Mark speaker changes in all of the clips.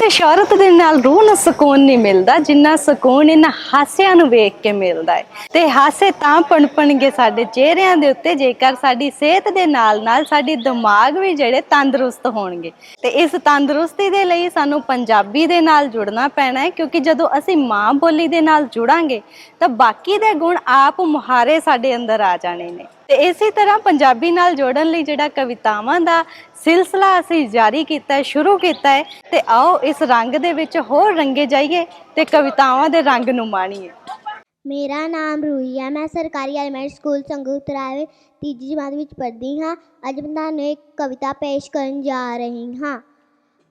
Speaker 1: ਤੇ ਸ਼ੌਹਰਤ ਦੇ ਨਾਲ ਰੂਹ ਨੂੰ ਸਕੂਨ ਨਹੀਂ ਮਿਲਦਾ, ਜਿੰਨਾ ਸਕੂਨ ਇਹਨਾਂ ਹਾਸਿਆਂ ਨੂੰ ਵੇਖ ਕੇ ਮਿਲਦਾ ਹੈ। ਤੇ ਹਾਸੇ ਤਾਂ ਪਣਪਣਗੇ ਸਾਡੇ ਚਿਹਰਿਆਂ ਦੇ ਉੱਤੇ, ਜੇਕਰ ਸਾਡੀ ਸਿਹਤ ਦੇ ਨਾਲ ਨਾਲ ਸਾਡੀ ਦਿਮਾਗ ਵੀ ਜਿਹੜੇ ਤੰਦਰੁਸਤ ਹੋਣਗੇ। ਤੇ ਇਸ ਤੰਦਰੁਸਤੀ ਦੇ ਲਈ ਸਾਨੂੰ ਪੰਜਾਬੀ ਦੇ ਨਾਲ ਜੁੜਨਾ ਪੈਣਾ ਹੈ, ਕਿਉਂਕਿ ਜਦੋਂ ਅਸੀਂ ਮਾਂ ਬੋਲੀ ਦੇ ਨਾਲ ਜੁੜਾਂਗੇ, ਤਾਂ ਬਾਕੀ ਦੇ ਗੁਣ ਆਪ ਮੁਹਾਰੇ ਸਾਡੇ ਅੰਦਰ ਆ ਜਾਣੇ ਨੇ। ਤੇ ਇਸੇ ਤਰ੍ਹਾਂ ਪੰਜਾਬੀ ਨਾਲ ਜੋੜਨ ਲਈ ਜਿਹੜਾ ਕਵਿਤਾਵਾਂ ਦਾ ਸਿਲਸਿਲਾ ਅਸੀਂ ਜਾਰੀ ਕੀਤਾ ਹੈ, ਸ਼ੁਰੂ ਕੀਤਾ ਹੈ, ਤੇ ਆਓ ਇਸ ਰੰਗ ਦੇ ਵਿੱਚ ਹੋਰ ਰੰਗੇ ਜਾਈਏ ਤੇ ਕਵਿਤਾਵਾਂ ਦੇ ਰੰਗ ਨੂੰ ਮਾਣੀਏ।
Speaker 2: ਮੇਰਾ ਨਾਮ ਰੂਹੀ ਹੈ ਮੈਂ ਸਰਕਾਰੀ ਐਲੀਮੈਂਟ ਸਕੂਲ ਸੰਗਰੂਰ ਤੀਜੀ ਜਮਾਤ ਵਿੱਚ ਪੜ੍ਹਦੀ ਹਾਂ। ਅੱਜ ਮੈਂ ਤੁਹਾਨੂੰ ਇੱਕ ਕਵਿਤਾ ਪੇਸ਼ ਕਰਨ ਜਾ ਰਹੀ ਹਾਂ।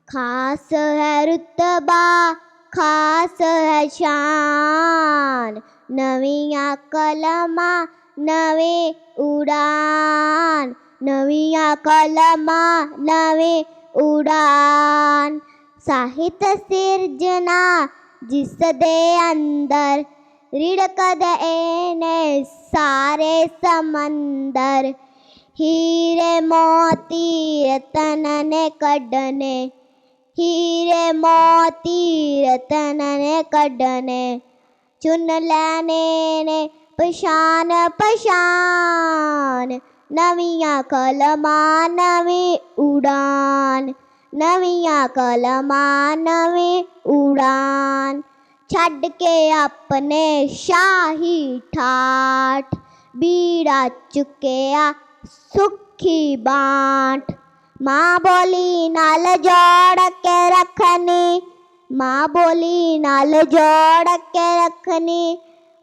Speaker 2: ਖਾਸ ਹੈ ਰੁਤਬਾ, ਖਾਸ ਹੈ ਸ਼ਾਨ, ਨਵੀਆਂ ਕਲਮਾਂ, ਨਵੇਂ ਉਡਾਨ ਨਵੀਆਂ ਕਲਮਾਂ ਨਵੇਂ ਉਡਾਨ ਸਾਹਿਤ ਸਿਰਜਣਾ ਜਿਸ ਦੇ ਅੰਦਰ ਰਿੜਕਦੇ ਨੇ ਸਾਰੇ ਸਮੰਦਰ ਹੀਰੇ ਮੋਤੀ ਰਤਨ ਨੇ ਕੱਢਨੇ ਹੀਰੇ ਮੋਤੀ ਰਤਨ ਨੇ ਕੱਢਨੇ ਚੁਣ ਲੈਣੇ ਨੇ ਪਛਾਨ ਪਛਾਨ। ਨਵੀਆਂ ਕਲਮਾਂ, ਨਵੀਂ ਉਡਾਨ। ਨਵੀਆਂ ਕਲਮਾਂ, ਨਵੀਂ ਉਡਾਨ। ਛੱਡ ਕੇ ਆਪਣੇ ਸ਼ਾਹੀ ਠਾਠ। ਬੀੜਾ ਚੁੱਕਿਆ ਸੁਖੀ ਬਾਟ ਮਾਂ ਬੋਲੀ ਨਾਲ ਜੋੜ ਕੇ ਰੱਖਣੀ। ਮਾਂ ਬੋਲੀ ਨਾਲ ਜੋੜ ਕੇ ਰੱਖਣੀ।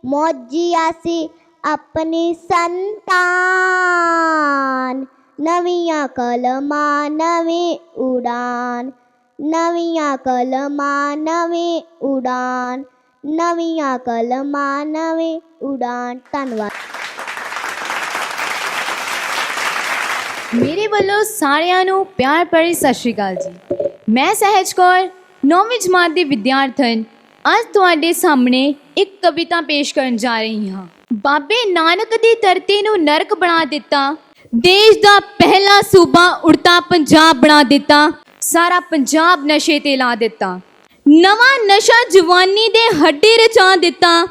Speaker 2: ਮੋਜੀਆ ਸੀ ਆਪਣੀ ਸੰਤਾਨ। ਨਵੀਆਂ ਕਲਮਾਂ, ਨਵੇਂ ਉਡਾਨ। ਨਵੀਆਂ ਕਲਮਾਂ, ਨਵੀਂ ਉਡਾਨ। ਨਵੀਆਂ ਕਲਮਾਂ, ਨਵੀਂ ਉਡਾਨ। ਧੰਨਵਾਦ।
Speaker 3: ਮੇਰੇ ਵੱਲੋਂ ਸਾਰਿਆਂ ਨੂੰ ਪਿਆਰ ਭਰੀ ਸਤਿ ਸ਼੍ਰੀ ਅਕਾਲ ਜੀ। ਮੈਂ ਸਹਿਜ ਕੌਰ, ਨੌਵੀਂ ਜਮਾਤ ਦੀ ਵਿਦਿਆਰਥਣ। ਅੱਜ ਤੁਹਾਡੇ ਸਾਹਮਣੇ ਇੱਕ ਕਵਿਤਾ ਪੇਸ਼ ਕਰਨ ਜਾ ਰਹੀ ਹਾਂ। ਬਾਬੇ ਨਾਨਕ ਦੀ ਧਰਤੀ ਨੂੰ ਨਰਕ ਬਣਾ ਦਿੱਤਾ। ਦੇਸ਼ ਦਾ ਪਹਿਲਾ ਸੂਬਾ ਉੜਤਾ ਪੰਜਾਬ ਬਣਾ ਦਿੱਤਾ। ਸਾਰਾ ਪੰਜਾਬ ਨਸ਼ੇ ਤੇ ਲਾ ਦਿੱਤਾ। ਨਵਾਂ ਨਸ਼ਾ ਜਵਾਨੀ ਦੇ ਹੱਡੇ ਰਚਾ ਦਿੱਤਾ।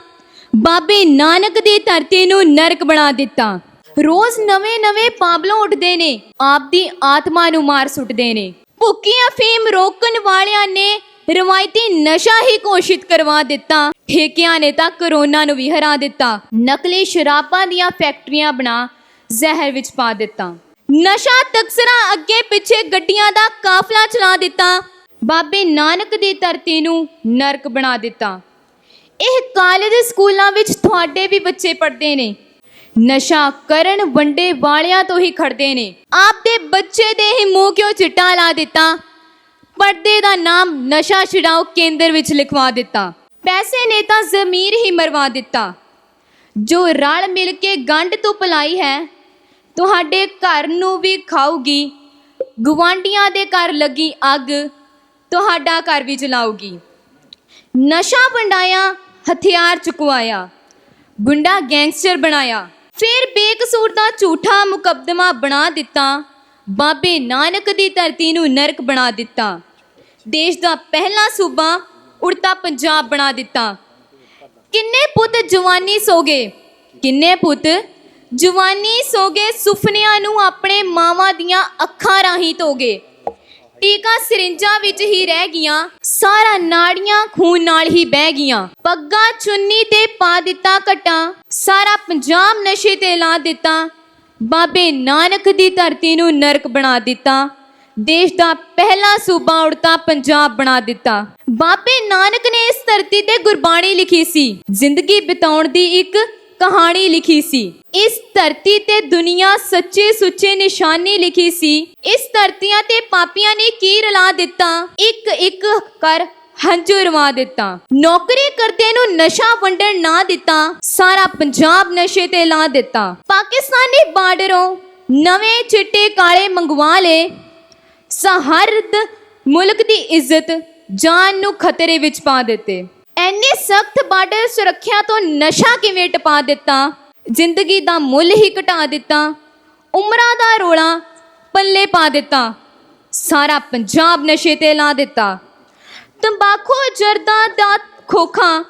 Speaker 3: ਬਾਬੇ ਨਾਨਕ ਦੀ ਧਰਤੀ ਨੂੰ ਨਰਕ ਬਣਾ ਦਿੱਤਾ। ਰੋਜ਼ ਨਵੇਂ-ਨਵੇਂ ਪਾਬਲੋਂ ਉੱਠਦੇ ਨੇ। ਆਪ ਦੀ ਆਤਮਾ ਨੂੰ ਮਾਰ ਸੁੱਟਦੇ ਨੇ। ਭੁੱਕੀਆਂ ਫੀਮ ਰੋਕਣ ਵਾਲਿਆਂ ਨੇ ਰਵਾਇਤੀ ਨਸ਼ਾ ਹੀ ਘੋਸ਼ਿਤ ਕਰਵਾ ਦਿੱਤਾ। ਠੇਕਿਆਂ ਨੇ ਤਾਂ ਕਰੋਨਾ ਨੂੰ ਵੀ ਹਰਾ ਦਿੱਤਾ। ਨਕਲੀ ਸ਼ਰਾਬਾਂ ਦੀਆਂ ਫੈਕਟਰੀਆਂ ਬਣਾ ਜ਼ਹਿਰ ਵਿੱਚ ਪਾ ਦਿੱਤਾ। ਨਸ਼ਾ ਤਕਸਰਾਂ ਅੱਗੇ ਪਿੱਛੇ ਗੱਡੀਆਂ ਦਾ ਕਾਫਲਾ ਚਲਾ ਦਿੱਤਾ। ਬਾਬੇ ਨਾਨਕ ਦੀ ਧਰਤੀ ਨੂੰ ਨਰਕ ਬਣਾ ਦਿੱਤਾ। ਇਹ ਕਾਲਜ ਸਕੂਲਾਂ ਵਿੱਚ ਤੁਹਾਡੇ ਵੀ ਬੱਚੇ ਪੜ੍ਹਦੇ ਨੇ। ਨਸ਼ਾ ਕਰਨ ਵੰਡੇ ਵਾਲਿਆਂ ਤੋਂ ਹੀ ਖੜਦੇ ਨੇ। ਆਪਦੇ ਬੱਚੇ ਦੇ ਹੀ ਮੂੰਹ ਕਿਉਂ ਚਿੱਟਾ ਲਾ ਦਿੱਤਾ? ਪਰਦੇ ਦਾ ਨਾਮ ਨਸ਼ਾ ਛਡਾਓ ਕੇਂਦਰ ਵਿੱਚ ਲਿਖਵਾ ਦਿੱਤਾ। ਪੈਸੇ ਨੇ ਤਾਂ ਜ਼ਮੀਰ ਹੀ ਮਰਵਾ ਦਿੱਤਾ। ਜੋ ਰਲ ਮਿਲ ਕੇ ਗੰਢ ਤੋਂ ਪਲਾਈ ਹੈ, ਤੁਹਾਡੇ ਘਰ ਨੂੰ ਵੀ ਖਾਊਗੀ। ਗਵਾਂਡੀਆਂ ਦੇ ਘਰ ਲੱਗੀ ਅੱਗ, ਤੁਹਾਡਾ ਘਰ ਵੀ ਜਲਾਊਗੀ। ਨਸ਼ਾ ਵੰਡਾਇਆ, ਹਥਿਆਰ ਚੁਕਵਾਇਆ, ਗੁੰਡਾ ਗੈਂਗਸਟਰ ਬਣਾਇਆ। ਫਿਰ ਬੇਕਸੂਰ ਦਾ ਝੂਠਾ ਮੁਕੱਦਮਾ ਬਣਾ ਦਿੱਤਾ। ਬਾਬੇ ਨਾਨਕ ਦੀ ਧਰਤੀ ਨੂੰ ਨਰਕ ਬਣਾ ਦਿੱਤਾ। ਦੇਸ਼ ਦਾ ਪਹਿਲਾ ਸੂਬਾ ਉੜਤਾ ਪੰਜਾਬ ਬਣਾ ਦਿੱਤਾ। ਕਿੰਨੇ ਪੁੱਤ ਜਵਾਨੀ ਸੋਗੇ? ਕਿੰਨੇ ਪੁੱਤ ਜਵਾਨੀ ਸੋਗੇ ਸੁਪਨਿਆਂ ਨੂੰ ਆਪਣੇ ਮਾਵਾਂ ਦੀਆਂ ਅੱਖਾਂ ਰਾਹੀਂ ਧੋਗੇ? ਟੀਕਾ ਸਿਰਿੰਜਾਂ ਵਿੱਚ ਹੀ ਰਹਿ ਗਈਆਂ, ਸਾਰਾ ਨਾੜੀਆਂ ਖੂਨ ਨਾਲ ਹੀ ਬਹਿ ਗਈਆਂ। ਪੱਗਾਂ ਚੁੰਨੀ ਤੇ ਪਾ ਦਿੱਤਾ ਕਟਾ ਸਾਰਾ ਪੰਜਾਬ ਨਸ਼ੇ ਤੇ ਲਾ ਦਿੱਤਾ। ਬਾਬੇ ਨਾਨਕ ਦੀ ਧਰਤੀ ਨੂੰ ਨਰਕ ਬਣਾ ਦਿੱਤਾ। ਦੇਸ਼ ਦਾ ਪਹਿਲਾ ਸੂਬਾ ਉੜਤਾ ਪੰਜਾਬ ਬਣਾ ਦਿੱਤਾ। ਬਾਬੇ ਨਾਨਕ ਨੇ ਇਸ ਧਰਤੀ ਤੇ ਗੁਰਬਾਣੀ ਲਿਖੀ ਸੀ। ਜ਼ਿੰਦਗੀ ਬਿਤਾਉਣ ਦੀ ਇੱਕ ਕਹਾਣੀ ਲਿਖੀ ਸੀ। ਇਸ ਧਰਤੀ ਤੇ ਦੁਨੀਆ ਸੱਚੇ ਸੁੱਚੇ ਨਿਸ਼ਾਨੀ ਲਿਖੀ ਸੀ। ਇਸ ਧਰਤੀਆਂ ਤੇ ਪਾਪੀਆਂ ਨੇ ਕੀ ਰਲਾ ਦਿੱਤਾ? ਇੱਕ ਇੱਕ ਕਰ ਹੰਝੂ ਰਵਾ ਦਿੱਤਾ। ਨੌਕਰੀ ਕਰਦੇ ਨੂੰ ਨਸ਼ਾ ਵੰਡਣ ਨਾ ਦਿੱਤਾ। ਸਾਰਾ ਪੰਜਾਬ ਨਸ਼ੇ ਤੇ ਲਾ ਦਿੱਤਾ। ਪਾਕਿਸਤਾਨੀ ਬਾਰਡਰੋਂ ਨਵੇਂ ਚਿੱਟੇ ਕਾਲੇ ਮੰਗਵਾ ਲਏ। ਸਹਰਦ ਮੁਲਕ ਦੀ ਇੱਜ਼ਤ ਜਾਨ ਨੂੰ ਖਤਰੇ ਵਿੱਚ ਪਾ ਦਿੱਤੇ। ਐਨੇ ਸਖਤ ਬਾਰਡਰ ਸੁਰੱਖਿਆ ਤੋਂ ਨਸ਼ਾ ਕਿਵੇਂ ਟਪਾ ਦਿੱਤਾ? ਜ਼ਿੰਦਗੀ ਦਾ ਮੁੱਲ ਹੀ ਘਟਾ ਦਿੱਤਾ। ਉਮਰਾਂ ਦਾ ਰੋਲਾ ਪੱਲੇ ਪਾ ਦਿੱਤਾ। ਸਾਰਾ ਪੰਜਾਬ ਨਸ਼ੇ ਤੇ ਲਾ ਦਿੱਤਾ। ਤੰਬਾਕੂ ਜਰਦਾ ਦਾ ਖੋਖਾ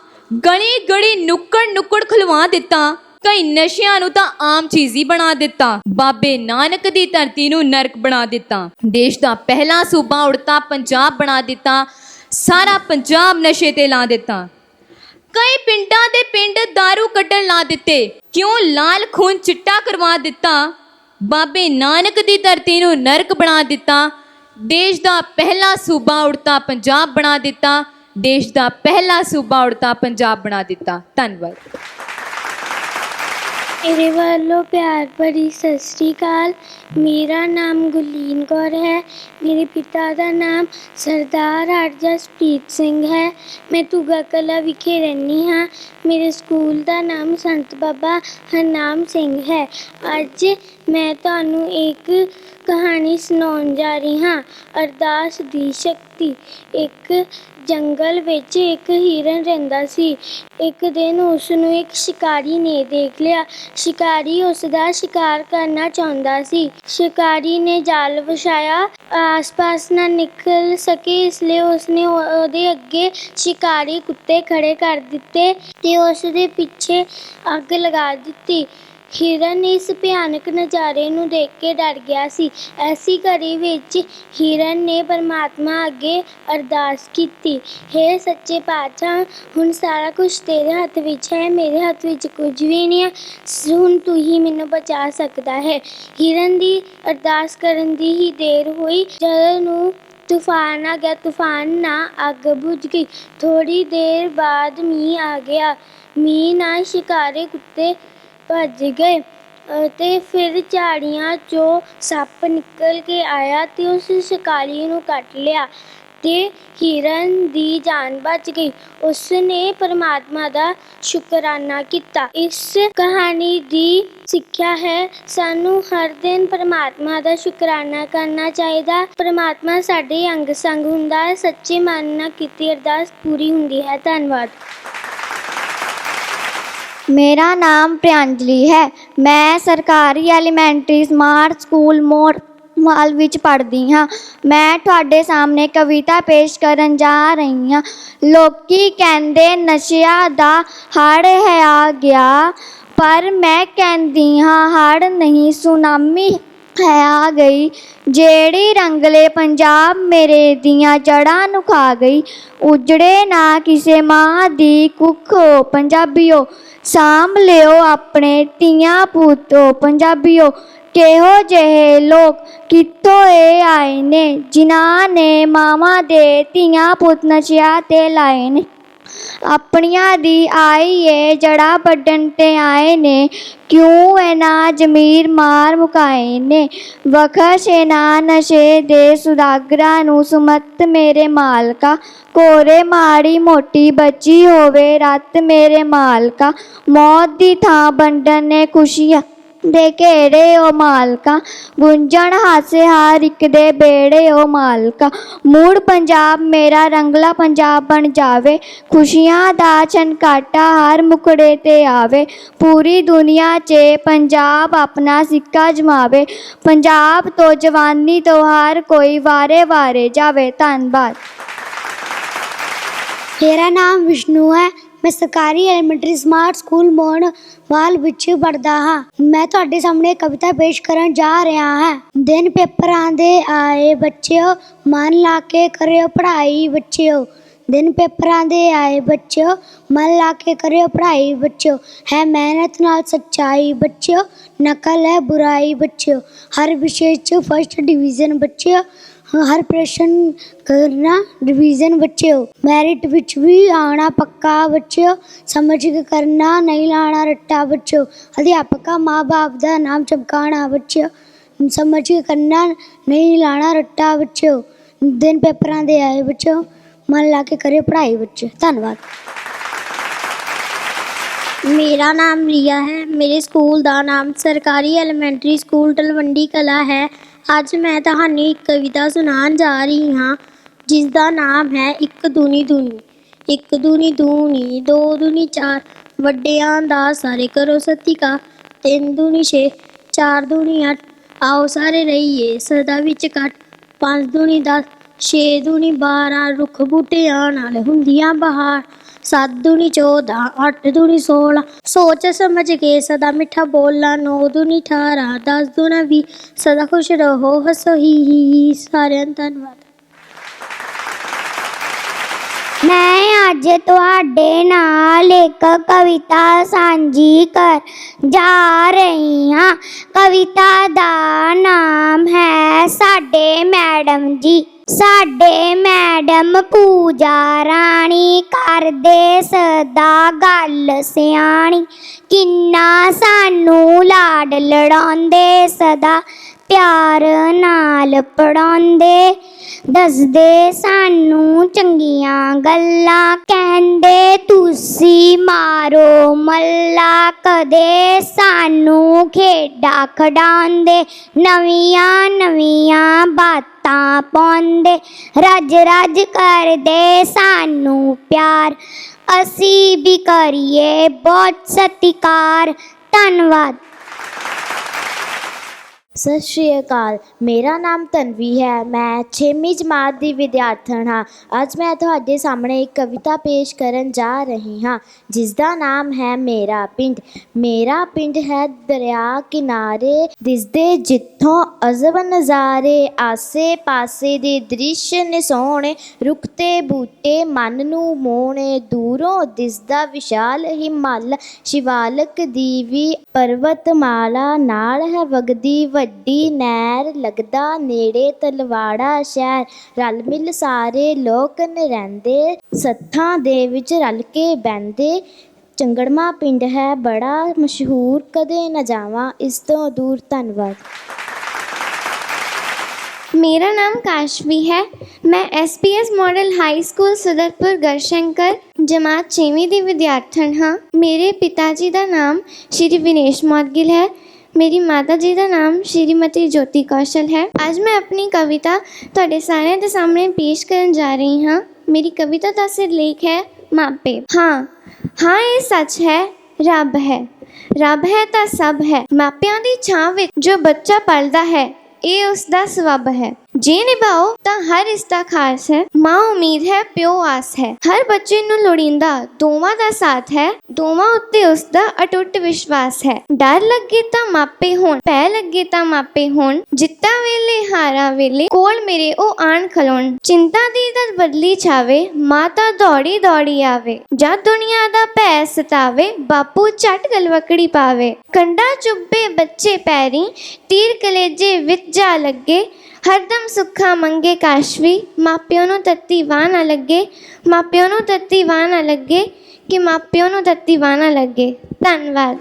Speaker 3: ਗਲੀ ਗਲੀ ਨੁੱਕੜ ਨੁੱਕੜ ਖਲਵਾ ਦਿੱਤਾ। ਕਈ ਨਸ਼ਿਆਂ ਨੂੰ ਤਾਂ ਆਮ ਚੀਜ਼ ਹੀ ਬਣਾ ਦਿੱਤਾ। ਬਾਬੇ ਨਾਨਕ ਦੀ ਧਰਤੀ ਨੂੰ ਨਰਕ ਬਣਾ ਦਿੱਤਾ। ਦੇਸ਼ ਦਾ ਪਹਿਲਾ ਸੂਬਾ ਉੜਤਾ ਪੰਜਾਬ ਬਣਾ ਦਿੱਤਾ। ਸਾਰਾ ਪੰਜਾਬ ਨਸ਼ੇ ਤੇ ਲਾ ਦਿੱਤਾ। ਕਈ ਪਿੰਡਾਂ ਦੇ ਪਿੰਡ दारू ਕੱਢਣ ਲਾ ਦਿੱਤੇ। ਕਿਉਂ ਲਾਲ ਖੂਨ ਚਿੱਟਾ ਕਰਵਾ ਦਿੱਤਾ? ਬਾਬੇ ਨਾਨਕ ਦੀ ਧਰਤੀ ਨੂੰ ਨਰਕ ਬਣਾ ਦਿੱਤਾ। ਦੇਸ਼ ਦਾ ਪਹਿਲਾ ਸੂਬਾ ਉੜਤਾ ਪੰਜਾਬ ਬਣਾ ਦਿੱਤਾ। ਦੇਸ਼ ਦਾ ਪਹਿਲਾ ਸੂਬਾ ਉੜਤਾ ਪੰਜਾਬ ਬਣਾ ਦਿੱਤਾ। ਧੰਨਵਾਦ।
Speaker 4: ਮੇਰੇ ਵੱਲੋਂ ਪਿਆਰ ਭਰੀ ਸਤਿ ਸ੍ਰੀ ਅਕਾਲ ਮੇਰਾ ਨਾਮ ਗੁਰਲੀਨ ਕੌਰ ਹੈ ਮੇਰੇ ਪਿਤਾ ਦਾ ਨਾਮ ਸਰਦਾਰ ਹਰਜਸਪ੍ਰੀਤ ਸਿੰਘ ਹੈ ਮੈਂ ਤੁਗਾ ਕਲਾ ਵਿਖੇ ਰਹਿੰਦੀ ਹਾਂ ਮੇਰੇ ਸਕੂਲ ਦਾ ਨਾਮ ਸੰਤ ਬਾਬਾ ਹਰਨਾਮ ਸਿੰਘ ਹੈ ਅੱਜ ਮੈਂ ਤੁਹਾਨੂੰ ਇੱਕ ਕਹਾਣੀ ਸੁਣਾਉਣ ਜਾ ਰਹੀ ਹਾਂ। ਅਰਦਾਸ ਦੀ ਸ਼ਕਤੀ। ਇੱਕ ਜੰਗਲ ਵਿੱਚ ਇੱਕ ਹਿਰਨ ਰਹਿੰਦਾ ਸੀ। ਇੱਕ ਦਿਨ ਉਸ ਨੂੰ ਇੱਕ ਸ਼ਿਕਾਰੀ ਨੇ ਦੇਖ ਲਿਆ। ਸ਼ਿਕਾਰੀ ਉਸ ਦਾ ਸ਼ਿਕਾਰ ਕਰਨਾ ਚਾਹੁੰਦਾ ਸੀ। ਸ਼ਿਕਾਰੀ ਨੇ ਜਾਲ ਵਿਛਾਇਆ। ਆਸ-ਪਾਸ ਨਾ ਨਿਕਲ ਸਕੇ, ਇਸ ਲਈ ਉਸਨੇ ਉਹ- ਉਹਦੇ ਅੱਗੇ ਸ਼ਿਕਾਰੀ ਕੁੱਤੇ ਖੜੇ ਕਰ ਦਿੱਤੇ ਤੇ ਉਸ ਦੇ ਪਿੱਛੇ ਅੱਗ ਲਗਾ ਦਿੱਤੀ। ਹਿਰਨ ਇਸ ਭਿਆਨਕ ਨਜ਼ਾਰੇ ਨੂੰ ਦੇਖ ਕੇ ਡਰ ਗਿਆ ਸੀ। ਐਸੀ ਘੜੀ ਵਿੱਚ ਹਿਰਨ ਨੇ ਪਰਮਾਤਮਾ ਅੱਗੇ ਅਰਦਾਸ ਕੀਤੀ। ਹੇ ਸੱਚੇ ਪਾਤਸ਼ਾਹ, ਹੁਣ ਸਾਰਾ ਕੁਝ ਤੇਰੇ ਹੱਥ ਵਿੱਚ ਹੈ, ਮੇਰੇ ਹੱਥ ਵਿੱਚ ਕੁਝ ਵੀ ਨਹੀਂ ਹੈ। ਹੁਣ ਤੂੰ ਹੀ ਮੈਨੂੰ ਬਚਾ ਸਕਦਾ ਹੈ। ਹਿਰਨ ਦੀ ਅਰਦਾਸ ਕਰਨ ਦੀ ਹੀ ਦੇਰ ਹੋਈ। ਜਦੋਂ ਨੂੰ ਤੂਫਾਨ ਆ ਗਿਆ, ਤੂਫਾਨ ਨਾਲ ਅੱਗ ਬੁਝ ਗਈ। ਥੋੜ੍ਹੀ ਦੇਰ ਬਾਅਦ ਮੀਂਹ ਆ ਗਿਆ। ਮੀਂਹ ਨਾਲ ਸ਼ਿਕਾਰੇ ਕੁੱਤੇ ਭੱਜ ਗਏ, ਅਤੇ ਫਿਰ ਝਾੜੀਆਂ 'ਚੋਂ ਸੱਪ ਨਿਕਲ ਕੇ ਆਇਆ ਤੇ ਉਸ ਸ਼ਿਕਾਰੀ ਨੂੰ ਕੱਟ ਲਿਆ ਤੇ ਹਿਰਨ ਦੀ ਜਾਨ ਬਚ ਗਈ। ਉਸ ਨੇ ਪਰਮਾਤਮਾ ਦਾ ਸ਼ੁਕਰਾਨਾ ਕੀਤਾ। ਇਸ ਕਹਾਣੀ ਦੀ ਸਿੱਖਿਆ ਹੈ, ਸਾਨੂੰ ਹਰ ਦਿਨ ਪਰਮਾਤਮਾ ਦਾ ਸ਼ੁਕਰਾਨਾ ਕਰਨਾ ਚਾਹੀਦਾ। ਪਰਮਾਤਮਾ ਸਾਡੇ ਅੰਗ ਸੰਗ ਹੁੰਦਾ ਹੈ, ਸੱਚੇ ਮਨ ਨਾਲ ਕੀਤੀ ਅਰਦਾਸ ਪੂਰੀ ਹੁੰਦੀ ਹੈ। ਧੰਨਵਾਦ।
Speaker 5: ਮੇਰਾ ਨਾਮ ਪ੍ਰਿਅੰਜਲੀ ਹੈ। ਮੈਂ ਸਰਕਾਰੀ ਐਲੀਮੈਂਟਰੀ ਸਮਾਰਟ ਸਕੂਲ ਮੋੜ ਮਾਲ ਵਿੱਚ ਪੜ੍ਹਦੀ ਹਾਂ। ਮੈਂ ਤੁਹਾਡੇ ਸਾਹਮਣੇ ਕਵਿਤਾ ਪੇਸ਼ ਕਰਨ ਜਾ ਰਹੀ ਹਾਂ। ਲੋਕੀ ਕਹਿੰਦੇ, ਨਸ਼ਿਆਂ ਦਾ ਹੜ ਹੈ ਆ ਗਿਆ, ਪਰ ਮੈਂ ਕਹਿੰਦੀ ਹਾਂ ਹੜ ਨਹੀਂ, ਸੁਨਾਮੀ ਹੈ ਆ ਗਈ। ਜਿਹੜੀ ਰੰਗਲੇ ਪੰਜਾਬ ਮੇਰੇ ਦੀਆਂ ਜੜ੍ਹਾਂ ਨੂੰ ਖਾ ਗਈ, ਉਜੜੇ ਨਾ ਕਿਸੇ ਮਾਂ ਦੀ ਕੁੱਖੋ ਪੰਜਾਬੀਓ। ਸਾਂਭ ਲਿਓ ਆਪਣੇ ਧੀਆਂ ਪੁੱਤੋ, ਪੰਜਾਬੀਓ, ਕਿਹੋ ਜਿਹੇ ਲੋਕ ਕਿੱਥੋਂ ਇਹ ਆਏ ਨੇ, ਜਿਨ੍ਹਾਂ ਨੇ ਮਾਵਾਂ ਦੇ ਧੀਆਂ ਪੁੱਤ ਨਸ਼ਿਆਂ ਤੇ ਲਾਏ ਨੇ? ਆਪਣੀਆਂ ਦੀ ਆਈ ਏ ਜੜਾ ਵੱਢਣ ਤੇ ਆਏ ਨੇ, ਕਿਉਂ ਇਹਨਾਂ ਜ਼ਮੀਰ ਮਾਰ ਮੁਕਾਏ ਨੇ? ਵਖਸ਼ ਨਾ ਨਸ਼ੇ ਦੇ ਸੁਦਾਗਰਾਂ ਨੂੰ ਸੁਮਤ ਮੇਰੇ ਮਾਲਕਾ ਕੋਰੇ ਮਾੜੀ ਮੋਟੀ ਬੱਚੀ ਹੋਵੇ ਰੱਤ ਮੇਰੇ ਮਾਲਕਾ, ਮੌਤ ਦੀ ਥਾਂ ਵੰਡਣ ਨੇ ਖੁਸ਼ੀਆਂ। ਦੇ ਘੇੜੇ ਓ ਮਾਲਕਾ ਗੁੰਜਣ ਹਾਸੇ ਹਰ ਇੱਕ ਦੇ ਬੇੜੇ ਓ ਮਾਲਕਾ। ਮੂੜ ਪੰਜਾਬ, ਮੇਰਾ ਰੰਗਲਾ ਪੰਜਾਬ ਬਣ ਜਾਵੇ। ਖੁਸ਼ੀਆਂ ਦਾ ਛਨਕਾਟਾ ਹਰ ਮੁਕੜੇ ਤੇ ਆਵੇ। ਪੂਰੀ ਦੁਨੀਆ 'ਚ ਪੰਜਾਬ ਆਪਣਾ ਸਿੱਕਾ ਜਮਾਵੇ। ਪੰਜਾਬ ਤੋਂ ਜਵਾਨੀ ਤੋਂ ਹਰ ਕੋਈ ਵਾਰੇ ਵਾਰੇ ਜਾਵੇ। ਧੰਨਵਾਦ।
Speaker 4: ਮੇਰਾ ਨਾਮ ਵਿਸ਼ਨੂੰ ਹੈ। ਮੈਂ ਸਰਕਾਰੀ ਐਲੀਮੈਂਟਰੀ ਸਮਾਰਟ ਸਕੂਲ ਮੋਹਨਵਾਲ ਵਿੱਚ ਪੜ੍ਹਦਾ ਹਾਂ। ਮੈਂ ਤੁਹਾਡੇ ਸਾਹਮਣੇ ਕਵਿਤਾ ਪੇਸ਼ ਕਰਨ ਜਾ ਰਿਹਾ ਹਾਂ। ਦਿਨ ਪੇਪਰਾਂ ਦੇ ਆਏ ਬੱਚਿਓ, ਮਨ ਲਾ ਕੇ ਕਰਿਓ ਪੜ੍ਹਾਈ ਬੱਚਿਓ। ਦਿਨ ਪੇਪਰਾਂ ਦੇ ਆਏ ਬੱਚਿਓ, ਮਨ ਲਾ ਕੇ ਕਰਿਓ ਪੜ੍ਹਾਈ ਬੱਚਿਓ। ਹੈ ਮਿਹਨਤ ਨਾਲ ਸੱਚਾਈ ਬੱਚਿਓ, ਨਕਲ ਹੈ ਬੁਰਾਈ ਬੱਚਿਓ। ਹਰ ਵਿਸ਼ੇ 'ਚ ਫਸਟ ਡਿਵੀਜ਼ਨ ਬੱਚਿਓ ਹਰ ਪ੍ਰਸ਼ਨ ਕਰਨਾ ਰਿਵੀਜ਼ਨ ਬੱਚਿਓ। ਮੈਰਿਟ ਵਿੱਚ ਵੀ ਆਣਾ ਪੱਕਾ ਬੱਚਿਓ। ਸਮਝ ਕੇ ਕਰਨਾ, ਨਹੀਂ ਲਾਣਾ ਰੱਟਾ ਬੱਚਿਓ। ਅਧਿਆਪਕਾ ਮਾਂ-ਬਾਪ ਦਾ ਨਾਮ ਚਮਕਾਣਾ ਬੱਚਿਓ। ਸਮਝ ਕੇ ਕਰਨਾ, ਨਹੀਂ ਲਾਣਾ ਰੱਟਾ ਬੱਚਿਓ। ਦਿਨ ਪੇਪਰਾਂ ਦੇ ਆਏ ਬੱਚਿਓ। ਮਨ ਲਾ ਕੇ ਕਰਿਓ ਪੜ੍ਹਾਈ ਬੱਚੇ ਧੰਨਵਾਦ। ਮੇਰਾ ਨਾਮ ਰੀਆ ਹੈ। ਮੇਰੇ ਸਕੂਲ ਦਾ ਨਾਮ ਸਰਕਾਰੀ ਐਲੀਮੈਂਟਰੀ ਸਕੂਲ ਤਲਵੰਡੀ ਕਲਾ ਹੈ। ਅੱਜ ਮੈਂ ਤੁਹਾਨੂੰ ਇੱਕ ਕਵਿਤਾ ਸੁਣਾਉਣ ਜਾ ਰਹੀ ਹਾਂ ਜਿਸ ਦਾ ਨਾਮ ਹੈ ਇੱਕ ਦੂਨੀ ਦੂਨੀ। ਇੱਕ ਦੂਨੀ ਦੂਨੀ, ਦੋ ਦੂਨੀ ਚਾਰ, ਵੱਡਿਆਂ ਦਾ ਸਾਰੇ ਕਰੋ ਸਤਿਕਾ। ਤਿੰਨ ਦੂਨੀ ਛੇ, ਚਾਰ ਦੂਨੀ ਅੱਠ, ਆਓ ਸਾਰੇ ਰਹੀਏ ਸਦਾ ਵਿੱਚ ਕੱਟ ਪੰਜ ਦੂਨੀ ਦਸ,
Speaker 6: ਛੇ ਦੂਣੀ 12 ਰੁੱਖ ਬੂਟਿਆਂ ਨਾਲ ਹੁੰਦੀਆਂ ਬਹਾਰ। ਸੱਤ ਦੂਣੀ 14 ਅੱਠ ਦੂਣੀ 16 ਸੋਚ ਸਮਝ ਕੇ ਸਦਾ ਮਿੱਠਾ ਬੋਲਾਂ ਨੌ ਦੂਣੀ 18 ਦਸ ਦੂਣਾ 20 ਸਦਾ ਖੁਸ਼ ਰਹੋ ਹੱਸੋ ਹੀ ਹੀ ਹੀ। ਸਾਰਿਆਂ ਦਾ ਧੰਨਵਾਦ
Speaker 7: ਮੈਂ ਅੱਜ ਤੁਹਾਡੇ ਨਾਲ ਇੱਕ ਕਵਿਤਾ ਸਾਂਝੀ ਕਰ ਜਾ ਰਹੀ ਹਾਂ ਕਵਿਤਾ ਦਾ ਨਾਮ ਹੈ ਸਾਡੇ ਮੈਡਮ ਜੀ ਸਾਡੇ ਮੈਡਮ ਪੂਜਾ ਰਾਣੀ ਕਰਦੇ ਸਦਾ ਗੱਲ ਸਿਆਣੀ। ਕਿੰਨਾ ਸਾਨੂੰ ਲਾਡ ਲੜਾਉਂਦੇ ਸਦਾ। ਪਿਆਰ ਨਾਲ ਪੜਾਉਂਦੇ ਦੱਸਦੇ ਸਾਨੂੰ ਚੰਗੀਆਂ ਗੱਲਾਂ ਕਹਿੰਦੇ। ਤੁਸੀਂ ਮਾਰੋ ਮੱਲਾ, ਕਦੇ ਸਾਨੂੰ ਖੇਡਾਂ ਖਡਾਉਂਦੇ। ਨਵੀਆਂ ਨਵੀਆਂ ਬਾਤਾਂ ਪਾਉਂਦੇ। ਰੱਜ ਰੱਜ ਕਰਦੇ ਸਾਨੂੰ ਪਿਆਰ। ਅਸੀਂ ਵੀ ਕਰੀਏ ਬਹੁਤ ਸਤਿਕਾਰ। ਧੰਨਵਾਦ।
Speaker 8: ਸਤਿ ਸ਼੍ਰੀ ਅਕਾਲ। ਮੇਰਾ ਨਾਮ ਤਨਵੀ ਹੈ। ਮੈਂ 6ਵੀਂ ਜਮਾਤ ਦੀ ਵਿਦਿਆਰਥਣ ਹਾਂ। ਅੱਜ ਮੈਂ ਤੁਹਾਡੇ ਸਾਹਮਣੇ ਇੱਕ ਕਵਿਤਾ ਪੇਸ਼ ਕਰਨ ਜਾ ਰਹੀ ਹਾਂ ਜਿਸ ਦਾ ਨਾਮ ਹੈ ਮੇਰਾ ਪਿੰਡ। ਮੇਰਾ ਪਿੰਡ ਹੈ ਦਰਿਆ ਕਿਨਾਰੇ, ਦਿਸਦੇ ਜਿੱਥੋਂ ਅਜ਼ਬ ਨਜ਼ਾਰੇ ਆਸੇ ਪਾਸੇ ਦੇ ਦ੍ਰਿਸ਼ ਨੇ ਸੋਹਣੇ ਰੁੱਖ ਤੇ ਬੂਟੇ ਮਨ ਨੂੰ ਮੋਹਣੇ, ਦੂਰੋਂ ਦਿਸਦਾ ਵਿਸ਼ਾਲ ਹਿਮਾਲ, ਸ਼ਿਵਾਲਕ ਦੀ ਵੀ ਪਰਵਤਮਾਲਾ ਨਾਲ ਹੈ ਵਗਦੀ ਵੱਡੀ ਨਹਿਰ ਲੱਗਦਾ ਨੇੜੇ ਤਲਵਾੜਾ ਸ਼ਹਿਰ ਰਲ ਮਿਲ ਸਾਰੇ ਲੋਕ ਨੇ ਰਹਿੰਦੇ ਸੱਥਾਂ ਦੇ ਵਿੱਚ ਰਲ ਕੇ ਬਹਿੰਦੇ ਚੰਗੜਮਾ ਪਿੰਡ ਹੈ ਬੜਾ ਮਸ਼ਹੂਰ ਕਦੇ ਨਾ ਜਾਵਾਂ ਇਸ ਤੋਂ ਦੂਰ ਧੰਨਵਾਦ
Speaker 9: मेरा नाम काशवी है मैं SPS model high school Sudarpur Garhshankar ਜਮਾਤ 6ਵੀਂ ਦੀ ਵਿਦਿਆਰਥਣ ਹਾਂ ਮੇਰੇ ਪਿਤਾ ਜੀ ਦਾ ਨਾਮ ਸ਼੍ਰੀ ਵਿਨੇਸ਼ ਮੌਦਗਿਲ ਹੈ ਮੇਰੀ ਮਾਤਾ ਜੀ ਦਾ ਨਾਮ ਸ਼੍ਰੀਮਤੀ ਜੋਤੀ ਕੌਸ਼ਲ ਹੈ। ਅੱਜ ਮੈਂ ਆਪਣੀ ਕਵਿਤਾ ਤੁਹਾਡੇ ਸਾਰਿਆਂ ਦੇ ਸਾਹਮਣੇ ਪੇਸ਼ ਕਰਨ ਜਾ ਰਹੀ ਹਾਂ। ਮੇਰੀ ਕਵਿਤਾ ਦਾ ਸਿਰਲੇਖ ਹੈ, ਮਾਪੇ। ਹਾਂ ਹਾਂ, ਇਹ ਸੱਚ ਹੈ, ਰੱਬ ਹੈ। ਰੱਬ ਹੈ ਤਾਂ ਸਭ ਹੈ। ਮਾਪਿਆਂ ਦੀ ਛਾਂ ਵਿੱਚ ਜੋ ਬੱਚਾ ਪਲਦਾ ਹੈ, ਇਹ ਉਸ ਦਾ ਸਵੱਬ ਹੈ। ਜੇ ਨਿਭਾਓ ਤਾਂ ਹਰ ਇਸ ਖਾਸ ਹੈ। ਮਾਂ ਉਮੀਦ ਹੈ, ਪਿਓ ਆਸ ਹੈ। ਹਰ ਬੱਚੇ ਨੂੰ ਲੋੜੀਂਦਾ ਦੋਵਾਂ ਦਾ ਸਾਥ ਹੈ। ਦੋਵਾਂ ਉੱਤੇ ਉਸ ਦਾ ਅਟੁੱਟ ਵਿਸ਼ਵਾਸ ਹੈ। ਡਰ ਲੱਗੇ ਤਾਂ ਮਾਪੇ ਹੋਣ ਪੈ ਲੱਗੇ ਤਾਂ ਮਾਪੇ ਹੋਣ। ਜਿੱਤਾਂ ਵੇਲੇ, ਹਾਰਾਂ ਵੇਲੇ, ਕੋਲ ਮੇਰੇ ਉਹ ਆਣ ਖਲੋਣ। ਚਿੰਤਾ ਦੀ ਦਦ ਬਦਲੀ ਛਾਵੇ, ਮਾਤਾ ਦੌੜੀ ਦੌੜੀ ਆਵੇ। ਜਦ ਦੁਨੀਆ ਦਾ ਭੈ ਸਤਾਵੇ, ਬਾਪੂ ਝਟ ਗਲਵਕੜੀ ਪਾਵੇ। ਕੰਡਾ ਚੁੱਬੇ ਬੱਚੇ ਪੈਰੀ, ਤੀਰ ਕਲੇਜੇ ਵਿੱਚ ਜਾ ਲੱਗੇ। ਹਰਦਮ ਸੁੱਖਾ ਮੰਗੇ ਕਾਸ਼ਵੀ, ਮਾਪਿਆਂ ਨੂੰ ਤੱਤੀ ਵਾਹ ਨਾ ਲੱਗੇ, ਮਾਪਿਆਂ ਨੂੰ ਤੱਤੀ ਵਾਹ ਨਾ ਲੱਗੇ, ਕਿ ਮਾਪਿਆਂ ਨੂੰ ਤੱਤੀ ਵਾਹ ਨਾ ਲੱਗੇ। ਧੰਨਵਾਦ।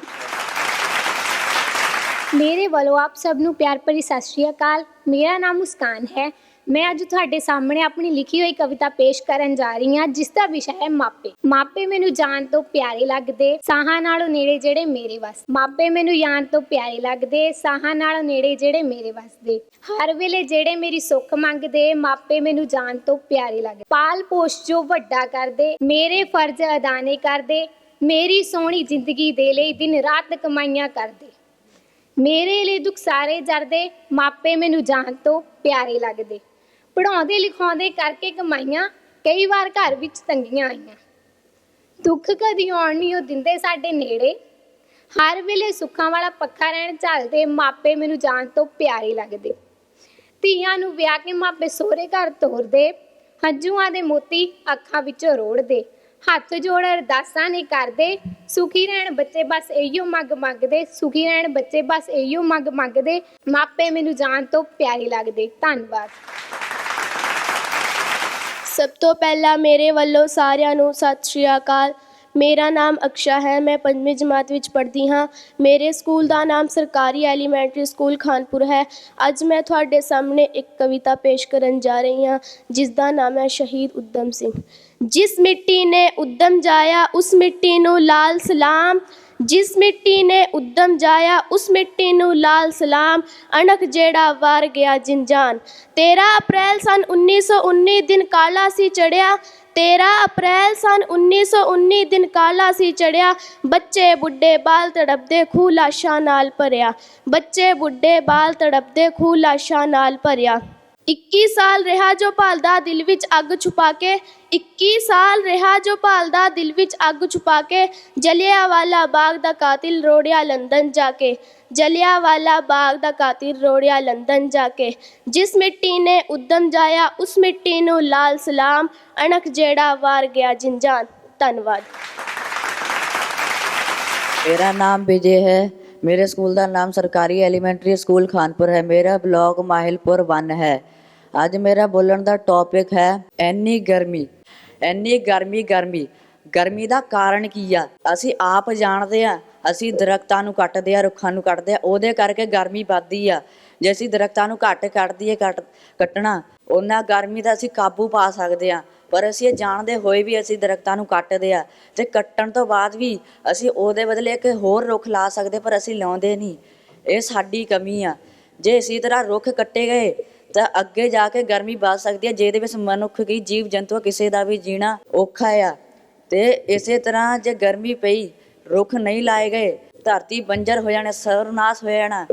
Speaker 10: ਮੇਰੇ ਵੱਲੋਂ ਆਪ ਸਭ ਨੂੰ ਪਿਆਰ ਭਰੀ ਸਤਿ ਸ਼੍ਰੀ ਅਕਾਲ। ਮੇਰਾ ਨਾਮ ਮੁਸਕਾਨ ਹੈ। ਮੈਂ ਅੱਜ ਤੁਹਾਡੇ ਸਾਹਮਣੇ ਆਪਣੀ ਲਿਖੀ ਹੋਈ ਕਵਿਤਾ ਪੇਸ਼ ਕਰਨ ਜਾ ਰਹੀ ਹਾਂ, ਜਿਸ ਦਾ ਵਿਸ਼ਾ ਹੈ ਮਾਪੇ। ਮਾਪੇ ਮੈਨੂੰ ਜਾਣ ਤੋਂ ਪਿਆਰੇ ਲੱਗਦੇ, ਸਾਹਾਂ ਨਾਲੋਂ ਨੇੜੇ ਜਿਹੜੇ ਮੇਰੇ ਵਸ ਮਾਪੇ ਮੈਨੂੰ ਜਾਣ ਤੋਂ ਪਿਆਰੇ ਲੱਗਦੇ, ਸਾਹਾਂ ਨਾਲੋਂ ਨੇੜੇ ਜਿਹੜੇ ਮੇਰੇ ਵਸਦੇ। ਹਰ ਵੇਲੇ ਜਿਹੜੇ ਮੇਰੀ ਸੁੱਖ ਮੰਗਦੇ, ਮਾਪੇ ਮੈਨੂੰ ਜਾਣ ਤੋਂ ਪਿਆਰੇ ਲੱਗਦੇ। ਪਾਲ ਪੋਸ਼ ਜੋ ਵੱਡਾ ਕਰਦੇ, ਮੇਰੇ ਫਰਜ਼ ਅਦਾ ਕਰਦੇ। ਮੇਰੀ ਸੋਹਣੀ ਜ਼ਿੰਦਗੀ ਦੇ ਲਈ ਦਿਨ ਰਾਤ ਕਮਾਈਆਂ ਕਰਦੇ। ਮੇਰੇ ਲਈ ਦੁੱਖ ਸਾਰੇ ਜਰਦੇ, ਮਾਪੇ ਮੈਨੂੰ ਜਾਣ ਤੋਂ ਪਿਆਰੇ ਲੱਗਦੇ। ਪੜਾਉਂਦੇ ਲਿਖਾਉਂਦੇ ਕਰਕੇ ਕਮਾਈਆਂ ਕਈ ਵਾਰ ਘਰ ਵਿੱਚ ਤੰਗੀਆਂ ਆਈਆਂ। ਦੁੱਖ ਕਦੀ ਆਉਣ ਨਹੀਂ, ਉਹ ਦਿੰਦੇ ਸਾਡੇ ਨੇੜੇ। ਹਰ ਵੇਲੇ ਸੁੱਖਾਂ ਵਾਲਾ ਪੱਖਾ ਰਹਿਣ ਚੱਲਦੇ ਮਾਪੇ ਮੈਨੂੰ ਜਾਣ ਤੋਂ ਪਿਆਰੇ ਲੱਗਦੇ। ਧੀਆਂ ਨੂੰ ਵਿਆਹ ਕੇ ਮਾਪੇ ਸਹੁਰੇ ਘਰ ਤੋਰਦੇ, ਹੰਝੂਆਂ ਦੇ ਮੋਤੀ ਅੱਖਾਂ ਵਿੱਚੋਂ ਰੋੜਦੇ। ਹੱਥ ਜੋੜ ਅਰਦਾਸਾਂ ਨਹੀਂ ਕਰਦੇ, ਸੁਖੀ ਰਹਿਣ ਬੱਚੇ ਬਸ ਇਹੀਓ ਮੰਗ ਮੰਗਦੇ, ਸੁਖੀ ਰਹਿਣ ਬੱਚੇ ਬਸ ਇਹੀਓ ਮੰਗ ਮੰਗਦੇ। ਮਾਪੇ ਮੈਨੂੰ ਜਾਣ ਤੋਂ ਪਿਆਰੇ ਲੱਗਦੇ। ਧੰਨਵਾਦ।
Speaker 11: ਸਭ ਤੋਂ ਪਹਿਲਾਂ ਮੇਰੇ ਵੱਲੋਂ ਸਾਰਿਆਂ ਨੂੰ ਸਤਿ ਸ਼੍ਰੀ ਅਕਾਲ। ਮੇਰਾ ਨਾਮ ਅਕਸ਼ਾ ਹੈ, ਮੈਂ ਪੰਜਵੀਂ ਜਮਾਤ ਵਿੱਚ ਪੜ੍ਹਦੀ ਹਾਂ। ਮੇਰੇ ਸਕੂਲ ਦਾ ਨਾਮ ਸਰਕਾਰੀ ਐਲੀਮੈਂਟਰੀ ਸਕੂਲ ਖਾਨਪੁਰ ਹੈ। ਅੱਜ ਮੈਂ ਤੁਹਾਡੇ ਸਾਹਮਣੇ ਇੱਕ ਕਵਿਤਾ ਪੇਸ਼ ਕਰਨ ਜਾ ਰਹੀ ਹਾਂ, ਜਿਸ ਦਾ ਨਾਮ ਹੈ ਸ਼ਹੀਦ ਉਦਮ ਸਿੰਘ। ਜਿਸ ਮਿੱਟੀ ਨੇ ਉਦਮ ਜਾਇਆ, ਉਸ ਮਿੱਟੀ ਨੂੰ ਲਾਲ ਸਲਾਮ ਜਿਸ ਮਿੱਟੀ ਨੇ ਉਦਮ ਜਾਇਆ, ਉਸ ਮਿੱਟੀ ਨੂੰ ਲਾਲ ਸਲਾਮ, ਅਣਖ ਜਿਹੜਾ ਵਾਰ ਗਿਆ ਜਿੰਜਾਨ 13 ਅਪ੍ਰੈਲ ਸਨ 1919 ਦਿਨ ਕਾਲਾ ਸੀ ਚੜਿਆ 13 ਅਪ੍ਰੈਲ ਸਨ 1919 ਦਿਨ ਕਾਲਾ ਸੀ ਚੜਿਆ ਬੱਚੇ, ਬੁੱਢੇ, ਬਾਲ ਤੜਪਦੇ ਖੂਹ ਲਾਸ਼ਾਂ ਨਾਲ ਭਰਿਆ। ਬੱਚੇ, ਬੁੱਢੇ, ਬਾਲ ਤੜਪਦੇ ਖੂਹ ਲਾਸ਼ਾਂ ਨਾਲ ਭਰਿਆ। 21 ਸਾਲ ਰਿਹਾ ਜੋ ਭਾਲਦਾ ਦਿਲ ਵਿੱਚ ਅੱਗ ਛੁਪਾ ਕੇ 21 ਸਾਲ ਰਿਹਾ ਜੋ ਭਾਲਦਾ ਦਿਲ ਵਿੱਚ ਅੱਗ ਛੁਪਾ ਕੇ ਜਲਿਆ ਵਾਲਾ ਬਾਗ ਦਾ ਕਾਤਿਲ ਰੋੜਿਆ ਲੰਦਨ ਜਾ ਕੇ, ਜਲਿਆਂਵਾਲਾ ਬਾਗ ਦਾ ਕਾਤਿਲ ਰੋੜਿਆ ਲੰਦਨ ਜਾ ਕੇ, ਜਿਸ ਮਿੱਟੀ ਨੇ ਉਦਮ ਜਾਇਆ, ਉਸ ਮਿੱਟੀ ਨੂੰ ਲਾਲ ਸਲਾਮ, ਅਣਖ ਜਿਹੜਾ ਵਾਰ ਗਿਆ ਜਿੰਜਾਨ। ਧੰਨਵਾਦ।
Speaker 12: ਮੇਰਾ ਨਾਮ ਵਿਜੇ ਹੈ। ਮੇਰੇ ਸਕੂਲ ਦਾ ਨਾਮ ਸਰਕਾਰੀ ਐਲੀਮੈਂਟਰੀ ਸਕੂਲ ਖਾਨਪੁਰ ਹੈ। ਮੇਰਾ ਬਲਾਕ ਮਾਹਿਲਪੁਰ 1 ਹੈ। ਅੱਜ ਮੇਰਾ ਬੋਲਣ ਦਾ ਟੌਪਿਕ ਹੈ ਐਨੀ ਗਰਮੀ ਐਨੀ ਗਰਮੀ ਗਰਮੀ। ਗਰਮੀ ਦਾ ਕਾਰਨ ਕੀ ਆ? ਅਸੀਂ ਆਪ ਜਾਣਦੇ ਆ, ਅਸੀਂ ਦਰਖਤਾਂ ਨੂੰ ਕੱਟਦੇ ਆ, ਰੁੱਖਾਂ ਨੂੰ ਕੱਟਦੇ ਆ, ਉਹਦੇ ਕਰਕੇ ਗਰਮੀ ਵੱਧਦੀ ਆ। ਜੇ ਅਸੀਂ ਦਰਖਤਾਂ ਨੂੰ ਘੱਟ ਕੱਟਦੀਏ ਕੱਟ, ਕੱਟਣਾ, ਉਹਨਾਂ ਗਰਮੀ ਦਾ ਅਸੀਂ ਕਾਬੂ ਪਾ ਸਕਦੇ ਆ। ਪਰ ਅਸੀਂ ਇਹ ਜਾਣਦੇ ਹੋਏ ਵੀ ਅਸੀਂ ਦਰਖਤਾਂ ਨੂੰ ਕੱਟਦੇ ਆ, ਤੇ ਕੱਟਣ ਤੋਂ ਬਾਅਦ ਵੀ ਅਸੀਂ ਉਹਦੇ ਬਦਲੇ ਇੱਕ ਹੋਰ ਰੁੱਖ ਲਾ ਸਕਦੇ, ਪਰ ਅਸੀਂ ਲਾਉਂਦੇ ਨਹੀਂ। ਇਹ ਸਾਡੀ ਕਮੀ ਆ। ਜੇ ਇਸੇ ਤਰ੍ਹਾਂ ਰੁੱਖ ਕੱਟੇ ਗਏ ਤਾਂ ਅੱਗੇ ਜਾ ਕੇ ਗਰਮੀ ਵੱਧ ਸਕਦੀ ਹੈ, ਜਿਹਦੇ ਵਿੱਚ ਮਨੁੱਖ ਕੀ ਜੀਵ ਜੰਤੂ ਕਿਸੇ ਦਾ ਵੀ ਜੀਣਾ ਔਖਾ ਆ। ਤੇ ਇਸੇ ਤਰ੍ਹਾਂ ਜੇ ਗਰਮੀ ਪਈ, ਰੁੱਖ ਨਹੀਂ ਲਾਏ ਗਏ, ਧਰਤੀ ਬੰਜਰ ਹੋ ਜਾਣਾ, ਸਰਵਨਾਸ਼ ਹੋ ਜਾਣਾ,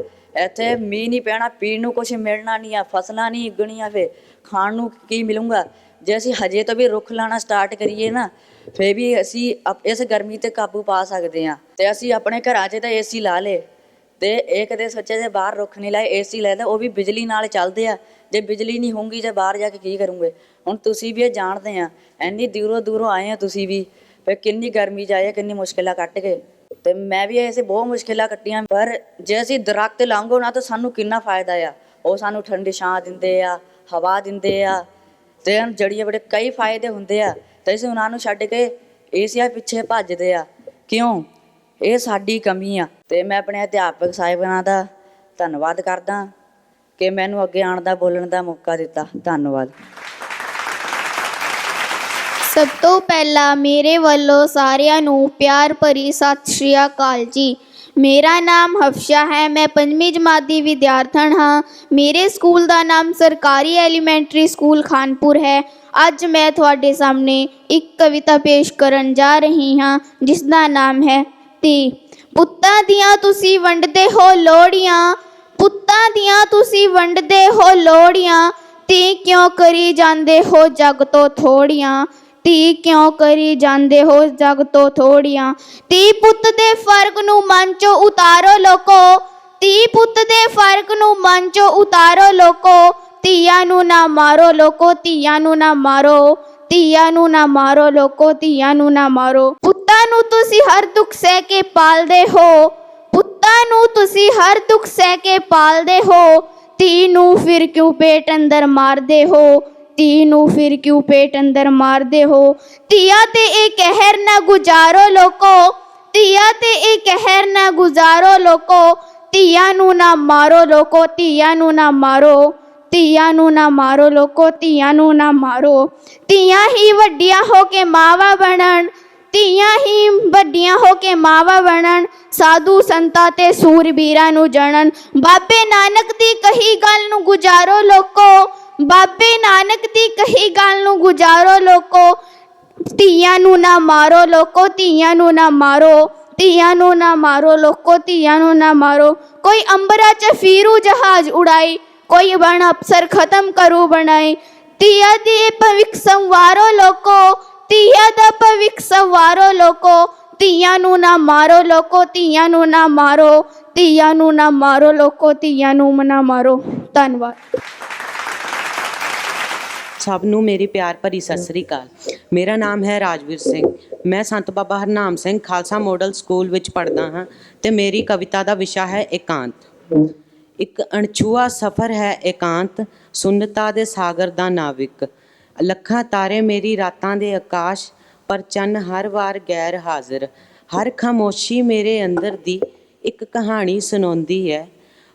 Speaker 12: ਇੱਥੇ ਮੀਂਹ ਨਹੀਂ ਪੈਣਾ, ਪੀਣ ਨੂੰ ਕੁਝ ਮਿਲਣਾ ਨਹੀਂ ਆ, ਫਸਲਾਂ ਨਹੀਂ ਉੱਗਣੀਆਂ ਫੇ ਖਾਣ ਨੂੰ ਕੀ ਮਿਲੂਗਾ? ਜੇ ਅਸੀਂ ਹਜੇ ਤੋਂ ਵੀ ਰੁੱਖ ਲਾਣਾ ਸਟਾਰਟ ਕਰੀਏ ਨਾ ਫੇ ਵੀ ਅਸੀਂ ਅਪ- ਇਸ ਗਰਮੀ ਤੇ ਕਾਬੂ ਪਾ ਸਕਦੇ ਹਾਂ। ਤੇ ਅਸੀਂ ਆਪਣੇ ਘਰਾਂ 'ਚ ਤਾਂ ਏਸੀ ਲਾ ਲੇ ਤੇ ਇਹ ਕਦੇ ਸੋਚਿਆ ਜੇ ਬਾਹਰ ਰੁੱਖ ਨਹੀਂ ਲਾਏ ਏਸੀ ਲੈ ਤਾਂ ਉਹ ਵੀ ਬਿਜਲੀ ਨਾਲ ਚੱਲਦੇ ਆ। ਜੇ ਬਿਜਲੀ ਨਹੀਂ ਹੋਊਗੀ ਜੇ ਬਾਹਰ ਜਾ ਕੇ ਕੀ ਕਰੂੰਗੇ? ਹੁਣ ਤੁਸੀਂ ਵੀ ਇਹ ਜਾਣਦੇ ਆ, ਇੰਨੀ ਦੂਰੋਂ ਦੂਰੋਂ ਆਏ ਆ ਤੁਸੀਂ ਵੀ ਫਿਰ ਕਿੰਨੀ ਗਰਮੀ 'ਚ ਆਏ ਕਿੰਨੀ ਮੁਸ਼ਕਿਲਾਂ ਕੱਟ ਕੇ। ਤੇ ਮੈਂ ਵੀ ਐਸੇ ਬਹੁਤ ਮੁਸ਼ਕਿਲਾਂ ਕੱਟੀਆਂ, ਪਰ ਜੇ ਅਸੀਂ ਦਰਖਤ ਲਾਂਗੋ ਨਾ ਤਾਂ ਸਾਨੂੰ ਕਿੰਨਾ ਫਾਇਦਾ ਆ। ਉਹ ਸਾਨੂੰ ਠੰਡੀ ਛਾਂ ਦਿੰਦੇ ਆ, ਹਵਾ ਦਿੰਦੇ ਆ, ਤੇ ਜੜੀਆਂ ਬੜੇ ਕਈ ਫਾਇਦੇ ਹੁੰਦੇ ਆ। ਤੇ ਅਸੀਂ ਉਹਨਾਂ ਨੂੰ ਛੱਡ ਕੇ ਏਸੀਆ ਪਿੱਛੇ ਭੱਜਦੇ ਆ। ਕਿਉਂ? ਇਹ ਸਾਡੀ ਕਮੀ ਆ। ਤੇ ਮੈਂ ਆਪਣੇ ਅਧਿਆਪਕ ਸਾਹਿਬਾਨਾਂ ਦਾ ਧੰਨਵਾਦ ਕਰਦਾ ਕਿ ਮੈਨੂੰ ਅੱਗੇ ਆਉਣ ਦਾ, ਬੋਲਣ ਦਾ ਮੌਕਾ ਦਿੱਤਾ। ਧੰਨਵਾਦ।
Speaker 13: ਸਭ ਤੋਂ ਪਹਿਲਾਂ ਮੇਰੇ ਵੱਲੋਂ ਸਾਰਿਆਂ ਨੂੰ ਪਿਆਰ ਭਰੀ ਸਤਿ ਸ਼੍ਰੀ ਅਕਾਲ ਜੀ। ਮੇਰਾ ਨਾਮ ਹਫਸ਼ਾ ਹੈ। ਮੈਂ ਪੰਜਵੀਂ ਜਮਾਤ ਦੀ ਵਿਦਿਆਰਥਣ ਹਾਂ। ਮੇਰੇ ਸਕੂਲ ਦਾ ਨਾਮ ਸਰਕਾਰੀ ਐਲੀਮੈਂਟਰੀ ਸਕੂਲ ਖਾਨਪੁਰ ਹੈ। ਅੱਜ ਮੈਂ ਤੁਹਾਡੇ ਸਾਹਮਣੇ ਇੱਕ ਕਵਿਤਾ ਪੇਸ਼ ਕਰਨ ਜਾ ਰਹੀ ਹਾਂ ਜਿਸ ਦਾ ਨਾਮ ਹੈ ਤੀ ਪੁੱਤਾਂ ਦੀਆਂ ਤੁਸੀਂ ਵੰਡਦੇ ਹੋ ਲੋੜੀਆਂ ਪੁੱਤਾਂ ਦੀਆਂ ਤੁਸੀਂ ਵੰਡਦੇ ਹੋ ਲੋੜੀਆਂ ਤੀ ਕਿਉਂ ਕਰੀ ਜਾਂਦੇ ਹੋ ਜਗ ਤੋਂ ਥੋੜੀਆਂ? ਤੀ ਕਿਉਂ ਕਰੀ ਜਾਂਦੇ ਹੋ ਜਗ ਤੋਂ ਥੋੜੀਆਂ? ਤੀ ਪੁੱਤ ਦੇ ਫ਼ਰਕ ਨੂੰ ਮਨ ਚੋਂ ਉਤਾਰੋ ਲੋਕੋ ਤੀ ਪੁੱਤ ਦੇ ਫ਼ਰਕ ਨੂੰ ਮਨ ਚੋਂ ਉਤਾਰੋ ਲੋਕੋ, ਧੀਆਂ ਨੂੰ ਨਾ ਮਾਰੋ ਲੋਕੋ, ਧੀਆਂ ਨੂੰ ਨਾ ਮਾਰੋ। ਧੀਆਂ ਨੂੰ ਨਾ ਮਾਰੋ, ਲੋਕੋ ਧੀਆਂ ਨੂੰ ਨਾ ਮਾਰੋ। ਪੁੱਤਾਂ ਨੂੰ ਤੁਸੀਂ ਹਰ ਦੁੱਖ ਸਹਿ ਕੇ ਪਾਲਦੇ ਹੋ। ਪੁੱਤਾਂ ਨੂੰ ਤੁਸੀਂ ਹਰ ਦੁੱਖ ਸਹਿ ਕੇ ਪਾਲਦੇ ਹੋ। ਧੀ ਨੂੰ ਫਿਰ ਕਿਉਂ ਪੇਟ ਅੰਦਰ ਮਾਰਦੇ ਹੋ? ਧੀ ਨੂੰ ਫਿਰ ਕਿਉਂ ਪੇਟ ਅੰਦਰ ਮਾਰਦੇ ਹੋ? ਧੀਆਂ ਤੇ ਇਹ ਕਹਿਰ ਨਾ ਗੁਜ਼ਾਰੋ ਲੋਕੋ। ਧੀਆਂ ਤੇ ਇਹ ਕਹਿਰ ਨਾ ਗੁਜ਼ਾਰੋ ਲੋਕੋ। ਧੀਆਂ ਨੂੰ ਨਾ ਮਾਰੋ ਲੋਕੋ, ਧੀਆਂ ਨੂੰ ਨਾ ਮਾਰੋ। ਧੀਆਂ ਨੂੰ ਨਾ ਮਾਰੋ ਲੋਕੋ, ਧੀਆਂ ਨੂੰ ਨਾ ਮਾਰੋ। ਧੀਆਂ ਹੀ ਵੱਡੀਆਂ ਹੋ ਕੇ ਮਾਵਾ ਬਣਨ, ਧੀਆਂ ਹੀ ਵੱਡੀਆਂ ਹੋ ਕੇ ਮਾਵਾ ਬਣਨ। ਸਾਧੂ ਸੰਤਾਂ ਤੇ ਸੂਰਬੀਰਾਂ ਨੂੰ ਜਣਨ। ਬਾਬੇ ਨਾਨਕ ਦੀ ਕਹੀ ਗੱਲ ਨੂੰ ਗੁਜ਼ਾਰੋ ਲੋਕੋ, ਬਾਬੇ ਨਾਨਕ ਦੀ ਕਹੀ ਗੱਲ ਨੂੰ ਗੁਜ਼ਾਰੋ ਲੋਕੋ। ਧੀਆਂ ਨੂੰ ਨਾ ਮਾਰੋ ਲੋਕੋ, ਧੀਆਂ ਨੂੰ ਨਾ ਮਾਰੋ। ਧੀਆਂ ਨੂੰ ਨਾ ਮਾਰੋ ਲੋਕੋ, ਧੀਆਂ ਨੂੰ ਨਾ ਮਾਰੋ। ਕੋਈ ਅੰਬਰਾ 'ਚ ਫੀਰੂ ਜਹਾਜ਼ ਉਡਾਈ ਕੋਈ ਬਣ ਅਫਸਰ ਖਤਮ ਕਰੂ ਬਣਾਈ ਧੀਆਂ ਦੀ ਭਵਿੱਖ ਸੰਵਾਰੋ ਲੋਕੋ ਧੀਆਂ ਦਾ ਭਵਿੱਖ ਸੰਵਾਰੋ ਲੋਕੋ ਧੀਆਂ ਨੂੰ ਨਾ ਮਾਰੋ ਲੋਕੋ ਧੀਆਂ ਨੂੰ ਨਾ ਮਾਰੋ ਧੀਆਂ ਨੂੰ ਨਾ ਮਾਰੋ ਧੰਨਵਾਦ
Speaker 14: ਸਭ ਨੂੰ ਮੇਰੀ ਪਿਆਰ ਭਰੀ ਸਤਿ ਸ੍ਰੀ ਅਕਾਲ ਮੇਰਾ ਨਾਮ ਹੈ ਰਾਜਵੀਰ ਸਿੰਘ ਮੈਂ ਸੰਤ ਬਾਬਾ ਹਰਨਾਮ ਸਿੰਘ ਖਾਲਸਾ ਮਾਡਲ ਸਕੂਲ ਵਿੱਚ ਪੜ੍ਹਦਾ ਹਾਂ ਤੇ ਮੇਰੀ ਕਵਿਤਾ ਦਾ ਵਿਸ਼ਾ ਹੈ ਇਕਾਂਤ ਇੱਕ ਅਣਛੂਆ ਸਫ਼ਰ ਹੈ ਇਕਾਂਤ, ਸੁੰਨਤਾ ਦੇ ਸਾਗਰ ਦਾ ਨਾਵਿਕ। ਲੱਖਾਂ ਤਾਰੇ ਮੇਰੀ ਰਾਤਾਂ ਦੇ ਆਕਾਸ਼, ਪਰ ਚੰਨ ਹਰ ਵਾਰ ਗੈਰ ਹਾਜ਼ਰ। ਹਰ ਖਾਮੋਸ਼ੀ ਮੇਰੇ ਅੰਦਰ ਦੀ ਇੱਕ ਕਹਾਣੀ ਸੁਣਾਉਂਦੀ ਹੈ।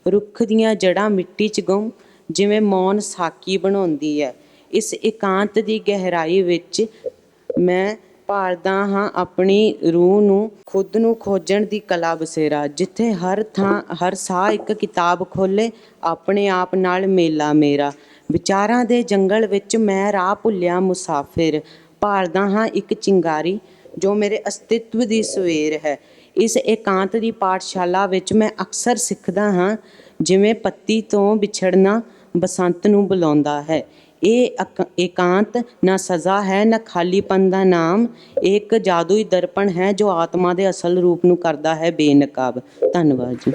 Speaker 14: ਰੁੱਖ ਦੀਆਂ ਜੜਾਂ ਮਿੱਟੀ 'ਚ ਗੁੰਮ, ਜਿਵੇਂ ਮੌਨ ਸਾਕੀ ਬਣਾਉਂਦੀ ਹੈ। ਇਸ ਇਕਾਂਤ ਦੀ ਗਹਿਰਾਈ ਵਿੱਚ ਮੈਂ ਭਾਲਦਾ ਹਾਂ ਆਪਣੀ ਰੂਹ ਨੂੰ, ਖੁਦ ਨੂੰ ਖੋਜਣ ਦੀ ਕਲਾ ਬਸੇਰਾ। ਜਿੱਥੇ ਹਰ ਥਾਂ, ਹਰ ਸਾਹ ਇੱਕ ਕਿਤਾਬ ਖੋਲੇ, ਆਪਣੇ ਆਪ ਨਾਲ ਮੇਲਾ ਮੇਰਾ। ਵਿਚਾਰਾਂ ਦੇ ਜੰਗਲ ਵਿੱਚ ਮੈਂ ਰਾਹ ਭੁੱਲਿਆ ਮੁਸਾਫਿਰ। ਭਾਲਦਾ ਹਾਂ ਇੱਕ ਚਿੰਗਾਰੀ, ਜੋ ਮੇਰੇ ਅਸਤਿਤਵ ਦੀ ਸਵੇਰ ਹੈ। ਇਸ ਇਕਾਂਤ ਦੀ ਪਾਠਸ਼ਾਲਾ ਵਿੱਚ ਮੈਂ ਅਕਸਰ ਸਿੱਖਦਾ ਹਾਂ, ਜਿਵੇਂ ਪੱਤੀ ਤੋਂ ਵਿਛੜਨਾ ਬਸੰਤ ਨੂੰ ਬੁਲਾਉਂਦਾ ਹੈ। ਇਹ ਅਕ- ਇਕਾਂਤ ਨਾ ਸਜ਼ਾ ਹੈ, ਨਾ ਖਾਲੀਪਨ ਦਾ ਨਾਮ। ਇਹ ਇੱਕ ਜਾਦੂਈ ਦਰਪਣ ਹੈ ਜੋ ਆਤਮਾ ਦੇ ਅਸਲ ਰੂਪ ਨੂੰ ਕਰਦਾ ਹੈ, ਬੇਨਕਾਬ। ਧੰਨਵਾਦ ਜੀ।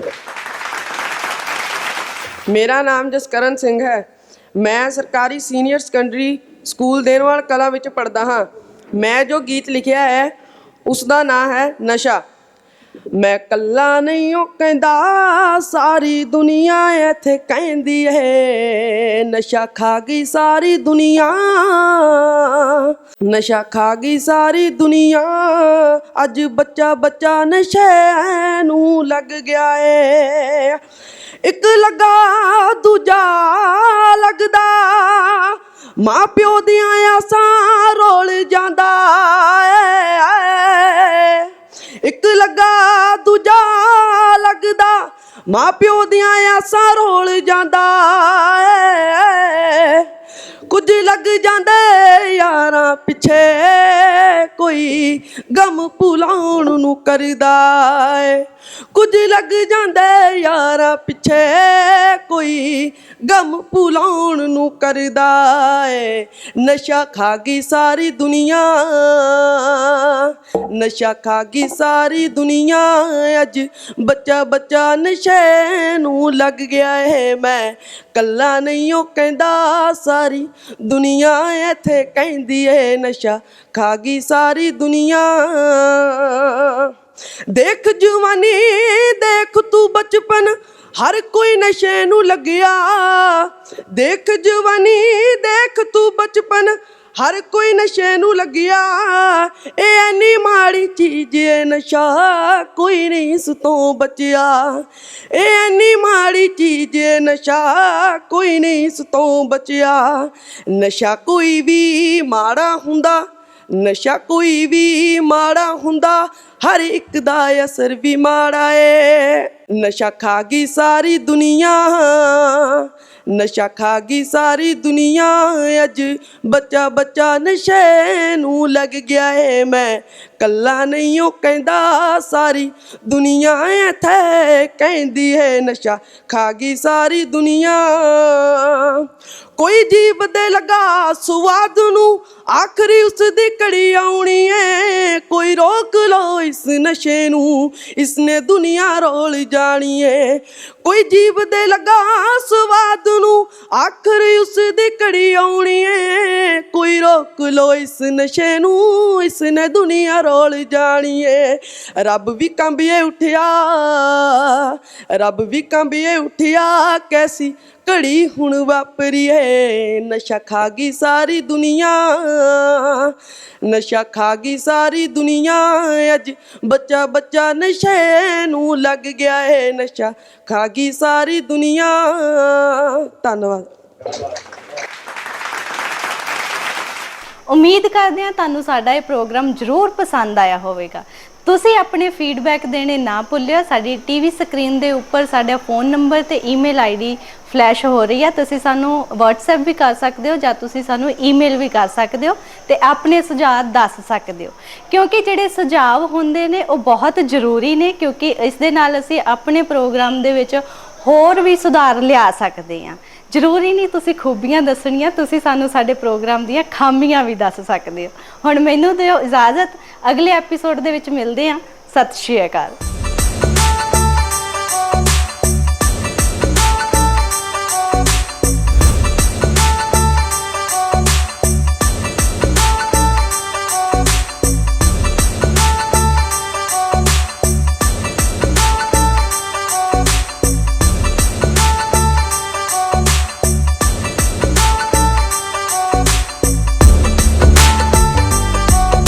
Speaker 15: ਮੇਰਾ ਨਾਮ ਜਸਕਰਨ ਸਿੰਘ ਹੈ। ਮੈਂ ਸਰਕਾਰੀ ਸੀਨੀਅਰ ਸੈਕੰਡਰੀ ਸਕੂਲ ਦੇਨਵਾਲ ਕਲਾ ਵਿੱਚ ਪੜ੍ਹਦਾ ਹਾਂ। ਮੈਂ ਜੋ ਗੀਤ ਲਿਖਿਆ ਹੈ ਉਸ ਦਾ ਨਾਂ ਹੈ ਨਸ਼ਾ। ਮੈਂ ਕੱਲਾ ਨਹੀਂ ਉਹ ਕਹਿੰਦਾ, ਸਾਰੀ ਦੁਨੀਆ ਇੱਥੇ ਕਹਿੰਦੀ ਏ। ਨਸ਼ਾ ਖਾ ਗਈ ਸਾਰੀ ਦੁਨੀਆ, ਨਸ਼ਾ ਖਾ ਗਈ ਸਾਰੀ ਦੁਨੀਆ। ਅੱਜ ਬੱਚਾ ਬੱਚਾ ਨਸ਼ੇ ਨੂੰ ਲੱਗ ਗਿਆ ਏ। ਇੱਕ ਲੱਗਾ, ਦੂਜਾ ਲੱਗਦਾ। ਮਾਂ ਪਿਓ ਦੀਆਂ ਆਸਾਂ ਰੋਲ ਜਾਂਦਾ ਏ। ਇੱਕ ਲੱਗਾ ਦੂਜਾ ਲੱਗਦਾ। ਮਾਂ ਪਿਓ ਦੀਆਂ ਆਸਾਂ ਰੋਲ ਜਾਂਦਾ ਕੁਝ ਲੱਗ ਜਾਂਦੇ ਯਾਰਾਂ ਪਿੱਛੇ। ਕੋਈ ਗਮ ਭੁਲਾਉਣ ਨੂੰ ਕਰਦਾ ਏ। ਕੁਝ ਲੱਗ ਜਾਂਦਾ ਯਾਰਾਂ ਪਿੱਛੇ। ਕੋਈ ਗਮ ਭੁਲਾਉਣ ਨੂੰ ਕਰਦਾ ਏ। ਨਸ਼ਾ ਖਾ ਗਈ ਸਾਰੀ ਦੁਨੀਆ। ਨਸ਼ਾ ਖਾ ਗਈ ਸਾਰੀ ਦੁਨੀਆ। ਅੱਜ ਬੱਚਾ ਬੱਚਾ ਨਸ਼ੇ ਨੂੰ ਲੱਗ ਗਿਆ ਏ। ਮੈਂ ਕੱਲਾ ਨਹੀਂ, ਉਹ ਕਹਿੰਦਾ ਸਾਰੀ ਦੁਨੀਆ ਇੱਥੇ ਕਹਿੰਦੀ ਏ, ਨਸ਼ਾ ਖਾ ਗਈ ਸਾਰੀ ਦੁਨੀਆ। ਦੇਖ ਜਵਾਨੀ, ਦੇਖ ਤੂੰ ਬਚਪਨ, ਹਰ ਕੋਈ ਨਸ਼ੇ ਨੂੰ ਲੱਗਿਆ। ਦੇਖ ਜਵਾਨੀ, ਦੇਖ ਤੂੰ ਬਚਪਨ ਹਰ ਕੋਈ ਨਸ਼ੇ ਨੂੰ ਲੱਗਿਆ। ਇਹ ਐਨੀ ਮਾੜੀ ਚੀਜ਼ ਏ, ਨਸ਼ਾ ਕੋਈ ਨਹੀਂ ਇਸ ਤੋਂ ਬਚਿਆ। ਇਹ ਐਨੀ ਮਾੜੀ ਚੀਜ਼ ਏ, ਨਸ਼ਾ ਕੋਈ ਨਹੀਂ ਇਸ ਤੋਂ ਬਚਿਆ। ਨਸ਼ਾ ਕੋਈ ਵੀ ਮਾੜਾ ਹੁੰਦਾ, ਨਸ਼ਾ ਕੋਈ ਵੀ ਮਾੜਾ ਹੁੰਦਾ, ਹਰ ਇੱਕ ਦਾ ਅਸਰ ਵੀ ਮਾੜਾ ਏ। ਨਸ਼ਾ ਖਾ ਗਈ ਸਾਰੀ ਦੁਨੀਆ ਨਸ਼ਾ ਖਾ ਗਈ ਸਾਰੀ ਦੁਨੀਆ ਅੱਜ ਬੱਚਾ ਬੱਚਾ ਨਸ਼ੇ ਨੂੰ ਲੱਗ ਗਿਆ ਏ। ਮੈਂ ਕੱਲਾ ਨਹੀਂ ਉਹ ਕਹਿੰਦਾ, ਸਾਰੀ ਦੁਨੀਆ ਇੱਥੇ ਕਹਿੰਦੀ ਹੈ ਨਸ਼ਾ, ਖਾ ਗਈ ਸਾਰੀ ਦੁਨੀਆ। ਕੋਈ ਜੀਵ ਦੇ ਲਗਾ ਸੁਆਦ ਨੂੰ, ਆਖਰੀ ਉਸ ਦੀ ਘੜੀ ਆਉਣੀ ਏ। ਕੋਈ ਰੋਕ ਲੋ ਇਸ ਨਸ਼ੇ ਨੂੰ, ਇਸਨੇ ਦੁਨੀਆ ਰੋਲ ਜਾਣੀ ਏ। ਕੋਈ ਜੀਵ ਦੇ ਲਗਾ ਸੁਆਦ ਨੂੰ, ਆਖਰੀ ਉਸ ਦੀ ਘੜੀ ਆਉਣੀ ਏ। ਕੋਈ ਰੋਕ ਲੋ ਇਸ ਨਸ਼ੇ ਨੂੰ ਇਸਨੇ ਦੁਨੀਆ ਰੋਲ ਜਾਣੀ ਏ ਰੱਬ ਵੀ ਕੰਬੀਏ ਉਠਿਆ, ਰੱਬ ਵੀ ਕੰਬੀਏ ਉਠਿਆ, ਕੈਸੀ ਘੜੀ ਹੁਣ ਵਾਪਰੀ ਏ ਨਸ਼ਾ ਖਾ ਗਈ ਸਾਰੀ ਦੁਨੀਆ, ਨਸ਼ਾ ਖਾ ਗਈ ਸਾਰੀ ਦੁਨੀਆ। ਅੱਜ ਬੱਚਾ ਬੱਚਾ ਨਸ਼ੇ ਨੂੰ ਲੱਗ ਗਿਆ ਏ, ਨਸ਼ਾ ਖਾ ਗਈ ਸਾਰੀ ਦੁਨੀਆ। ਧੰਨਵਾਦ।
Speaker 1: ਉਮੀਦ ਕਰਦੇ ਹਾਂ ਤੁਹਾਨੂੰ ਸਾਡਾ ਇਹ ਪ੍ਰੋਗਰਾਮ ਜ਼ਰੂਰ ਪਸੰਦ ਆਇਆ ਹੋਵੇਗਾ। ਤੁਸੀਂ ਆਪਣੇ ਫੀਡਬੈਕ ਦੇਣੇ ਨਾ ਭੁੱਲਿਓ, ਸਾਡੀ ਟੀਵੀ ਸਕਰੀਨ ਦੇ ਉੱਪਰ ਸਾਡਾ ਫੋਨ ਨੰਬਰ ਤੇ ਈਮੇਲ ਆਈਡੀ ਫਲੈਸ਼ ਹੋ ਰਹੀ ਹੈ ਤੁਸੀਂ ਸਾਨੂੰ WhatsApp ਵੀ ਕਰ ਸਕਦੇ ਹੋ ਜਾਂ ਤੁਸੀਂ ਸਾਨੂੰ ਈਮੇਲ ਵੀ ਕਰ ਸਕਦੇ ਹੋ ਤੇ ਆਪਣੇ ਸੁਝਾਅ ਦੱਸ ਸਕਦੇ ਹੋ। ਕਿਉਂਕਿ ਜਿਹੜੇ ਸੁਝਾਅ ਹੁੰਦੇ ਨੇ ਉਹ ਬਹੁਤ ਜ਼ਰੂਰੀ ਨੇ ਕਿਉਂਕਿ ਇਸ ਦੇ ਨਾਲ ਅਸੀਂ ਆਪਣੇ ਪ੍ਰੋਗਰਾਮ ਦੇ ਵਿੱਚ ਹੋਰ ਵੀ ਸੁਧਾਰ ਲਿਆ ਸਕਦੇ ਹਾਂ। ਜ਼ਰੂਰੀ ਨਹੀਂ ਤੁਸੀਂ ਖੂਬੀਆਂ ਦੱਸਣੀਆਂ, ਤੁਸੀਂ ਸਾਨੂੰ ਸਾਡੇ ਪ੍ਰੋਗਰਾਮ ਦੀਆਂ ਖਾਮੀਆਂ ਵੀ ਦੱਸ ਸਕਦੇ ਹੋ। ਹੁਣ ਮੈਨੂੰ ਦਿਓ ਇਜਾਜ਼ਤ, ਅਗਲੇ ਐਪੀਸੋਡ ਦੇ ਵਿੱਚ ਮਿਲਦੇ ਹਾਂ। ਸਤਿ ਸ਼੍ਰੀ ਅਕਾਲ।